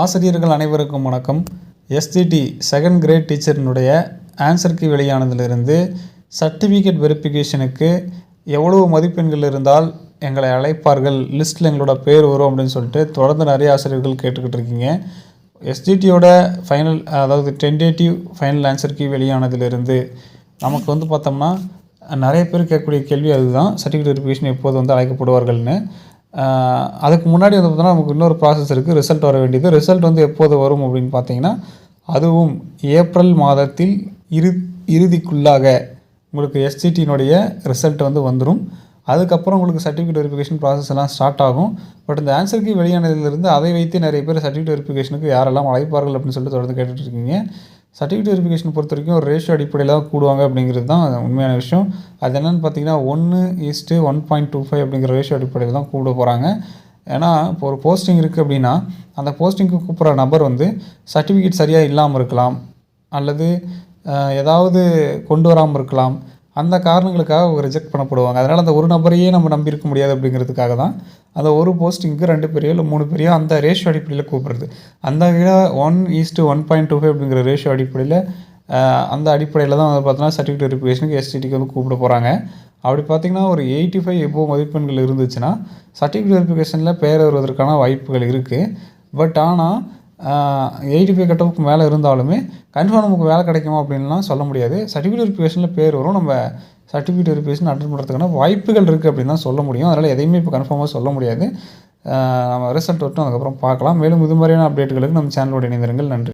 ஆசிரியர்கள் அனைவருக்கும் வணக்கம். எஸ்டிடி செகண்ட் கிரேட் டீச்சரினுடைய ஆன்சருக்கு வெளியானதிலிருந்து சர்டிஃபிகேட் வெரிஃபிகேஷனுக்கு எவ்வளவு மதிப்பெண்கள் இருந்தால் எங்களை அழைப்பார்கள் லிஸ்ட்டில் எங்களோட பேர் வரும் அப்படின்னு சொல்லிட்டு தொடர்ந்து நிறைய ஆசிரியர்கள் கேட்டுக்கிட்டு இருக்கீங்க. எஸ்டிடியோட ஃபைனல் அதாவது டென்டேட்டிவ் ஃபைனல் ஆன்சருக்கு வெளியானதிலிருந்து நமக்கு வந்து பார்த்தோம்னா நிறைய பேர் கேட்கக்கூடிய கேள்வி அதுதான். சர்டிஃபிகேட் வெரிஃபிகேஷன் எப்போது வந்து அழைக்கப்படுவார்கள்னு. அதுக்கு முன்னாடி வந்து பார்த்தோம்னா நமக்கு இன்னொரு ப்ராசஸ் இருக்குது ரிசல்ட் வர வேண்டியது. ரிசல்ட் வந்து எப்போது வரும் அப்படின்னு பார்த்தீங்கன்னா அதுவும் ஏப்ரல் மாதத்தில் இரு இறுதிக்குள்ளாக உங்களுக்கு எஸ்டிடியினுடைய ரிசல்ட் வந்து வந்துடும் அதுக்கப்புறம் உங்களுக்கு சர்டிஃபிகேட் வெரிஃபிகேஷன் ப்ராசஸ் எல்லாம் ஸ்டார்ட் ஆகும். பட் இந்த ஆன்சருக்கு வெளியானதுலேருந்து அதை வைத்து நிறைய பேர் சர்டிஃபிகேட் வெரிஃபிகேஷனுக்கு யாரெல்லாம் அழைப்பார்கள் அப்படின்னு சொல்லிட்டு தொடர்ந்து கேட்டுட்ருக்கீங்க சர்டிஃபிகேட் வெரிஃபிகேஷன் பொறுத்த வரைக்கும் ஒரு ரேஷியோ அடிப்படையில் தான் கூடுவாங்க அப்படிங்கிறது தான் உண்மையான விஷயம். அது என்னென்னு பார்த்தீங்கன்னா ஒன்று is to one point two five அப்படிங்கிற ரேஷியோ அடிப்படையில் தான் கூட போகிறாங்க ஏன்னா இப்போ ஒரு போஸ்டிங் இருக்குது அப்படின்னா அந்த போஸ்டிங்க்கு கூப்பிட்ற நபர் வந்து சர்டிஃபிகேட் சரியாக இல்லாமல் இருக்கலாம். அல்லது ஏதாவது கொண்டு வராமல் இருக்கலாம். அந்த காரணங்களுக்காக ரிஜெக்ட் பண்ணப்படுவாங்க. அதனால் அந்த ஒரு நபரையே நம்ம நம்பியிருக்க முடியாது அப்படிங்கிறதுக்காக தான் அந்த ஒரு போஸ்டிங்க்கு ரெண்டு பேரையோ இல்லை மூணு பேரையோ அந்த ரேஷியோ அடிப்படையில் கூப்பிடுறது. அந்த வகையில் one is to one point two five அப்படிங்கிற ரேஷியோ அடிப்படையில் அந்த அடிப்படையில் தான் வந்து பார்த்தோன்னா சர்டிஃபிகேட் வெரிஃபிகேஷனுக்கு எஸ்டிடிக்கு வந்து கூப்பிட போகிறாங்க அப்படி பார்த்தீங்கன்னா ஒரு எயிட்டி ஃபைவ் எபோ மதிப்பெண்கள் இருந்துச்சுன்னா சர்டிஃபிகேட் வெரிஃபிகேஷனில் பேர் வருவதற்கான வாய்ப்புகள் இருக்குது பட் ஆனால் எயிட்டி ஃபைவ் கட்டப்புக்கு மேலே இருந்தாலுமே கன்ஃபார்ம் நமக்கு வேலை கிடைக்குமா அப்படின்லாம் சொல்ல முடியாது. சர்டிஃபிகேட் வெரிஃபிகேஷனில் பேர் வரும். நம்ம சர்டிஃபிகேட் வெரிஃபிகேஷன் அட்டன் பண்ணுறதுக்கான வாய்ப்புகள் இருக்குது அப்படின்னு தான் சொல்ல முடியும். அதனால் எதையுமே இப்போ கன்ஃபார்மாக சொல்ல முடியாது. நம்ம ரிசல்ட் வரட்டும் அதுக்கப்புறம் பார்க்கலாம். மேலும் இது மாதிரியான அப்டேட்டுகளுக்கு நம்ம சேனலோட இணைந்திருங்கள். நன்றி.